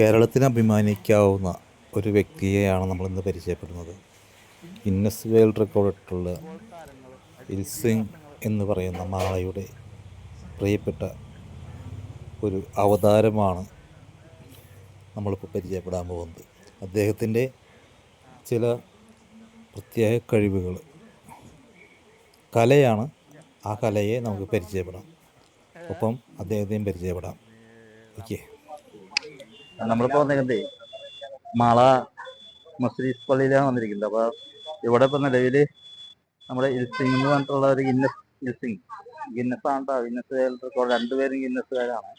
കേരളത്തിന് അഭിമാനിക്കാവുന്ന ഒരു വ്യക്തിയെയാണ് നമ്മളിന്ന് പരിചയപ്പെടുന്നത്. ഇന്നസ് വേൾഡ് റെക്കോർഡിട്ടുള്ള ഇൽസിംഗ് എന്ന് പറയുന്ന മാളയുടെ പ്രിയപ്പെട്ട ഒരു അവതാരമാണ് നമ്മളിപ്പോൾ പരിചയപ്പെടാൻ പോകുന്നത്. അദ്ദേഹത്തിന്റെ ചില പ്രത്യേക കഴിവുകൾ. കലയാണ് ആ കലയെ നമുക്ക് പരിചയപ്പെടാം. ഒപ്പം അദ്ദേഹത്തെയും പരിചയപ്പെടാം. ഓക്കെ. നമ്മളിപ്പോ വന്നിരിക്കുന്നത് മാള മസ്രീസ് പള്ളിയിലാണ് വന്നിരിക്കുന്നത്. അപ്പൊ ഇവിടെ ഇപ്പൊ നിലവിൽ നമ്മുടെ ഇൽസിംഗ് എന്ന് പറഞ്ഞിട്ടുള്ള ഒരു ഗിന്നസ് ഇൽസിംഗ്. ഗിന്നസ് ആണ്. Guinness record. രണ്ടുപേരും ഗിന്നസുകാരാണ്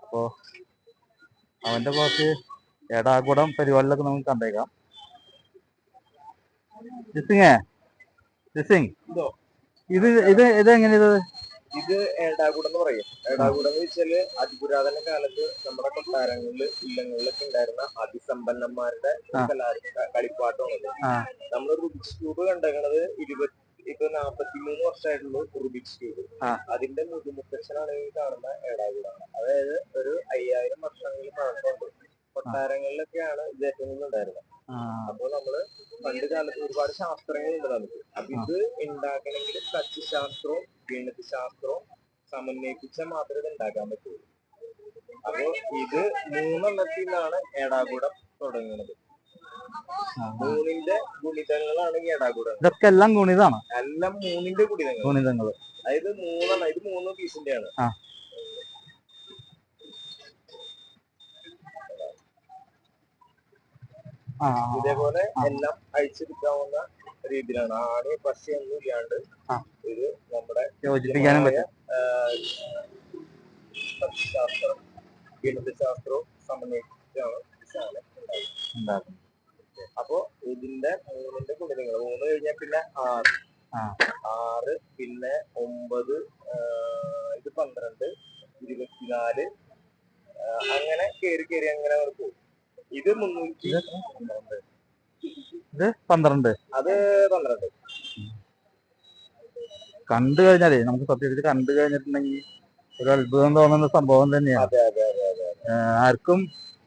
അപ്പോ അവന്റെ കുറച്ച് എടാകുടം പരിപാടികളൊക്കെ നമുക്ക് കണ്ടേക്കാം. ലിസിങ്ങേ ലിസിങ് ഇത് ഇത് ഇത് എങ്ങനെ ഇത് ഏടാകൂടം എന്ന് പറയും. ഏടാകൂടം എന്ന് വെച്ചാൽ അതിപുരാതന കാലത്ത് നമ്മുടെ കൊട്ടാരങ്ങളിൽ ഇല്ലങ്ങളിലൊക്കെ ഉണ്ടായിരുന്ന അതിസമ്പന്നന്മാരുടെ. കലാ കളിപ്പാട്ടമാണത്. നമ്മൾ റുബിക്സ് ക്യൂബ് കണ്ടേക്കണത് ഇരുപത്തി ഇപ്പൊ നാപ്പത്തിമൂന്ന് വർഷമായിട്ടുള്ളൂ റുബിക്സ് ക്യൂബ് അതിന്റെ മുതുമുത്തച്ഛനാണ് ഈ കാണുന്ന ഏടാകൂടാണ്. അതായത് ഒരു അയ്യായിരം വർഷങ്ങളിൽ പഴക്കമുണ്ട്. കൊട്ടാരങ്ങളിലൊക്കെയാണ് ഇത് ഏറ്റവും കൂടുതൽ ഉണ്ടായിരുന്നത് അപ്പൊ നമ്മൾ പണ്ട് കാലത്ത് ഒരുപാട് ശാസ്ത്രങ്ങളുണ്ട് നമുക്ക് അപ്പൊ ഇത് ഉണ്ടാക്കണമെങ്കിൽ സസ്യശാസ്ത്രവും ഗണിത ശാസ്ത്രവും സമന്വയിപ്പിച്ചാൽ മാത്രമേ ഇത് ഉണ്ടാക്കാൻ പറ്റുള്ളൂ അപ്പൊ ഇത് മൂന്നെണ്ണത്തിൽ നിന്നാണ് ഏടാകൂടം തുടങ്ങുന്നത്. മൂന്നിന്റെ ഗുണിതങ്ങളാണ് ഈ ഏടാകൂടം. ഇതൊക്കെ എല്ലാം ഗുണിതാണ് എല്ലാം മൂന്നിന്റെ ഗുണിതങ്ങൾ ഗുണിതങ്ങൾ അതായത് മൂന്നെണ്ണം ഇത് മൂന്ന് പീസിന്റെയാണ്. ആ. ഇതേപോലെ. എല്ലാം അഴിച്ചെടുക്കാവുന്ന രീതിയിലാണ് ആണി ഒന്നും ഇല്ലാണ്ട്. ഇത് നമ്മുടെ യോജിപ്പിക്കാനും ശാസ്ത്രം ഗണിതശാസ്ത്രവും സമന്വയിച്ചാണ്. ഉണ്ടാക്കും അപ്പോ ഇതിന്റെ മൂന്നിന്റെ കുടുംബങ്ങൾ മൂന്ന് കഴിഞ്ഞാൽ പിന്നെ ആറ്. ആറ് പിന്നെ ഒമ്പത് ഇത് പന്ത്രണ്ട് ഇരുപത്തിനാല് അങ്ങനെ കേറി കേറി അങ്ങനെ അവർ പോകും ഇത് മുന്നൂറ്റി ഇത്? പന്ത്രണ്ട്. അത് പന്ത്രണ്ട്. കണ്ടു കഴിഞ്ഞാലേ നമുക്ക് സത്യത്തിൽ കണ്ടു കഴിഞ്ഞിട്ടുണ്ടെങ്കിൽ ഒരു അത്ഭുതം തോന്നുന്ന സംഭവം തന്നെയാണ് ആർക്കും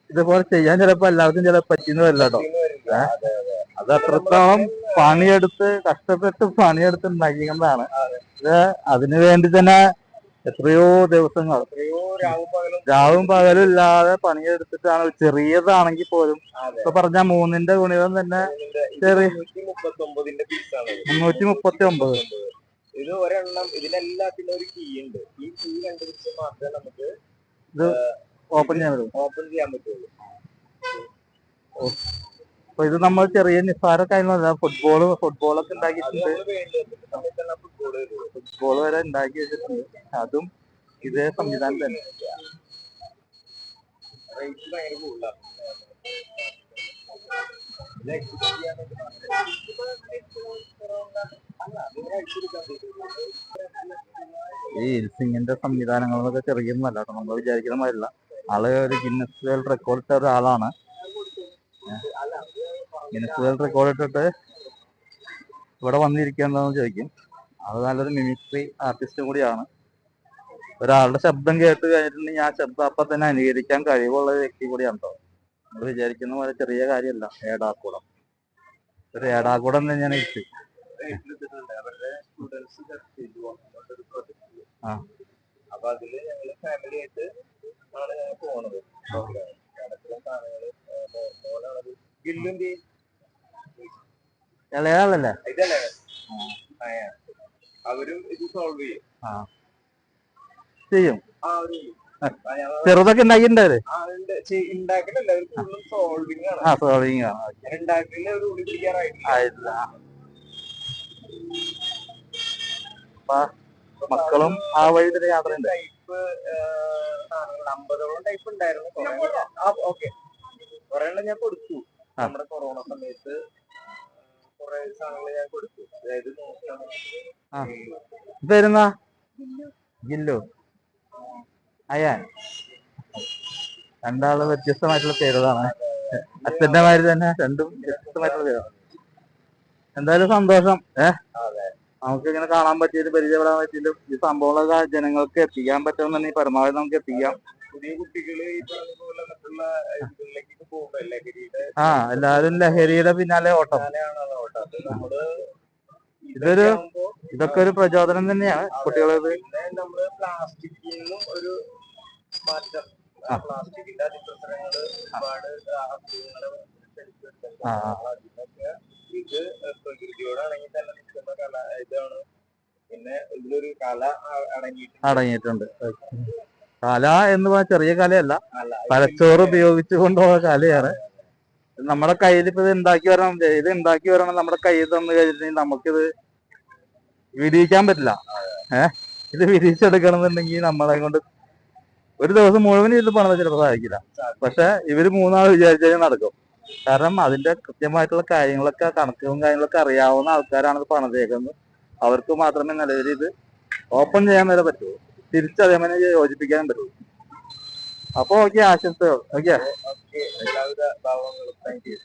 ഇതുപോലെ ചെയ്യാൻ ചിലപ്പോ എല്ലാവർക്കും ചില പറ്റിയെന്ന് വരില്ല കേട്ടോ. അതെ അതെ. അത് അത്രത്തോളം പണിയെടുത്ത് കഷ്ടപ്പെട്ട് പണിയെടുത്ത് ഉണ്ടാക്കിയതാണ് ഇത് അതിനു വേണ്ടി തന്നെ എത്രയോ ദിവസങ്ങൾ രാവും പകലും ഇല്ലാതെ പണിയെടുത്തിട്ടാണ് ചെറിയതാണെങ്കിൽ പോലും ഇപ്പൊ പറഞ്ഞ മൂന്നിന്റെ ഗുണിതം തന്നെ ചെറിയ- മുന്നൂറ്റി മുപ്പത്തി ഒമ്പത് ഇത് ഒരെണ്ണം ഇതിനെല്ലാത്തിനും ഒരു കീ ഉണ്ട്. ഈ കീ കണ്ടുപിടിച്ച് മാത്രമേ നമുക്ക് ഇത് ഓപ്പൺ ചെയ്യാൻ പറ്റും ഓപ്പൺ ചെയ്യാൻ പറ്റുള്ളൂ. അപ്പൊ ഇത് നമ്മൾ ചെറിയ നിസ്സാര കാര്യങ്ങളല്ല ഫുട്ബോൾ ഫുട്ബോളൊക്കെ ഉണ്ടാക്കിയിട്ടുണ്ട്. ഫുട്ബോൾ വരെ. ഉണ്ടാക്കി വെച്ചിട്ടുണ്ട്. അതും ഇതേ സംവിധാനം തന്നെ. ഈ ഇൽസിങ്ങിന്റെ സംവിധാനങ്ങളൊക്കെ ചെറിയൊന്നല്ല കേട്ടോ നമ്മൾ വിചാരിക്കുന്ന മാതിരില്ല ആൾ ഒരു ഗിന്നസ് വേൾഡ് റെക്കോർഡ് ഇട്ട ഒരാളാണ്. വേൾഡ് റെക്കോർഡ് ഇട്ടിട്ട് ഇവിടെ വന്നിരിക്കുകയെന്താന്ന് ചോദിക്കും. അത് നല്ലൊരു മിമിക്രി ആർട്ടിസ്റ്റും കൂടിയാണ്. ഒരാളുടെ ശബ്ദം കേട്ട് കഴിഞ്ഞിട്ടുണ്ടെങ്കിൽ ആ ശബ്ദം അപ്പം തന്നെ അനുകരിക്കാൻ കഴിവുള്ള ഒരു വ്യക്തി കൂടിയാണ് നമ്മൾ വിചാരിക്കുന്ന പോലെ ചെറിയ കാര്യമല്ല ഏടാക്കൂടം. ഒരു ഏടാക്കൂടം തന്നെയാണ് project. ആ. അപ്പൊ അതിൽ ഞങ്ങൾ ഫാമിലി ആയിട്ട് ആണ് പോണത്. കേരളത്തിലെ സാധനങ്ങൾ ഏർ മോ- മോനാണത് ഗില്ലിന്റെ ഇളയാളല്ലേ അവരും ഇത് സോൾവ് ചെയ്യും. ചെറുതൊക്കെ ഉണ്ടാക്കിയിട്ടുണ്ടായത് ആ, സോൾവിങ് ആയിട്ടില്ല. മക്കളും ആ വഴി തന്നെ യാത്ര ഉണ്ട് ടൈപ്പ് അമ്പതോളം ടൈപ്പ് ഉണ്ടായിരുന്നു. കുറേ- ഞാൻ കൊടുത്തു. നമ്മുടെ കൊറോണ സമയത്ത് ആ. പേരുന്നാ ജില്ലു. അയാൻ. രണ്ടാൾ വ്യത്യസ്തമായിട്ടുള്ള പേരുകളാണ്. അച്ഛന്റെ മാതിരി തന്നെ രണ്ടും വ്യത്യസ്തമായിട്ടുള്ള പേരാണ്. എന്തായാലും സന്തോഷം. ഏഹ്. നമുക്ക് ഇങ്ങനെ കാണാൻ പറ്റിയതിലും പരിചയപ്പെടാൻ പറ്റിയതിലും ഈ സംഭവങ്ങളൊക്കെ ജനങ്ങൾക്ക് എത്തിക്കാൻ പറ്റുമെന്നുണ്ടെങ്കിൽ പരമാവധി നമുക്ക് എത്തിക്കാം. പുതിയ കുട്ടികൾ ആ എല്ലാരും ലഹരിയുടെ പിന്നാലെ ഓട്ടം. ഇതൊരു ഇതൊക്കെ ഒരു പ്രചോദനം തന്നെയാണ് കുട്ടികളെ പിന്നെ നമ്മൾ പ്ലാസ്റ്റിക്കിൽ നിന്നും ഒരു മാറ്റം. പ്ലാസ്റ്റിക്കിന്റെ അതിപ്രസരങ്ങൾ ഒരുപാട് അസുഖങ്ങൾ ക്ഷണിച്ചുവരുത്തുന്നുണ്ട്. ആ, ഇത് പ്രകൃതിയോടാണെങ്കിൽ തന്നെ നിൽക്കുന്ന കല ഇതാണ്. പിന്നെ ഇതിലൊരു കല അടങ്ങിയിട്ടുണ്ട്. അടങ്ങിയിട്ടുണ്ട്. കല എന്ന് പറഞ്ഞാൽ ചെറിയ കലയല്ല. തലച്ചോറ് ഉപയോഗിച്ചു കൊണ്ടുള്ള കലയാണ്. നമ്മുടെ കയ്യിൽ ഇപ്പൊ ഇത് ഉണ്ടാക്കി വരണം ഇത് ഉണ്ടാക്കി വരണം നമ്മുടെ കയ്യിൽ തന്നു കഴിഞ്ഞിട്ടുണ്ടെങ്കിൽ നമുക്കിത് വിരിയിക്കാൻ പറ്റില്ല. ഏഹ്? ഇത് വിരിയിച്ചെടുക്കണം എന്നുണ്ടെങ്കിൽ നമ്മളെ കൊണ്ട് ഒരു ദിവസം മുഴുവൻ ഇത് പണിത് ചിലപ്പോൾ സാധിക്കില്ല. പക്ഷെ ഇവർ മൂന്നാൾ വിചാരിച്ചു കഴിഞ്ഞാൽ നടക്കും. കാരണം അതിന്റെ കൃത്യമായിട്ടുള്ള കാര്യങ്ങളൊക്കെ കണക്കും കാര്യങ്ങളൊക്കെ അറിയാവുന്ന ആൾക്കാരാണ് ഇത് പണിതേക്കുന്നത്. അവർക്ക് മാത്രമേ നിലവിൽ ഇത് ഓപ്പൺ ചെയ്യാൻ വരെ പറ്റൂ. തിരിച്ച് മനേജ് യോജിപ്പിക്കാനും പറ്റും. അപ്പൊ ഓക്കെ ആശംസകൾ. ഓക്കെ. എല്ലാവിധ ഭാവങ്ങളും താങ്ക് യു